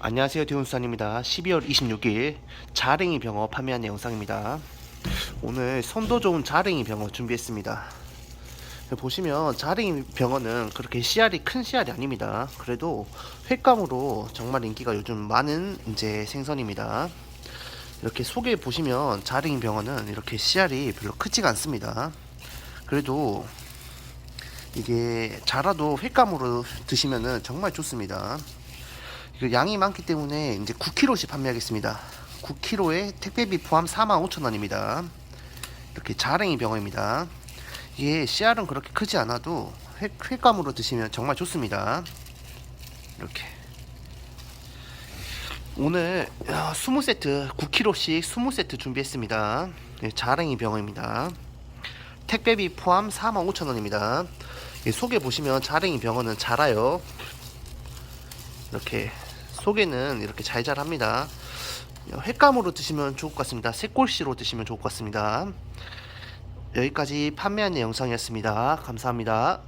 안녕하세요 대훈수산입니다. 12월 26일 자랭이 병어 판매하는 영상입니다. 오늘 선도 좋은 자랭이 병어 준비했습니다. 보시면 자랭이 병어는 그렇게 씨알이 큰 씨알이 아닙니다. 그래도 횟감으로 정말 인기가 요즘 많은 이제 생선입니다. 이렇게 속에 보시면 자랭이 병어는 이렇게 씨알이 별로 크지가 않습니다. 그래도 이게 자라도 횟감으로 드시면은 정말 좋습니다. 그 양이 많기 때문에 이제 9kg씩 판매하겠습니다. 9kg에 택배비 포함 45,000원입니다. 이렇게 자랭이 병어입니다. 이게 씨알은 그렇게 크지 않아도 회, 횟감으로 드시면 정말 좋습니다. 이렇게 오늘 20세트 9kg씩 20세트 준비했습니다. 네, 자랭이 병어입니다. 택배비 포함 45,000원입니다. 속에 보시면 자랭이 병어는 자라요. 이렇게 속에는 이렇게 잘 자랍니다. 횟감으로 드시면 좋을 것 같습니다. 새꼴씨로 드시면 좋을 것 같습니다. 여기까지 판매하는 영상이었습니다. 감사합니다.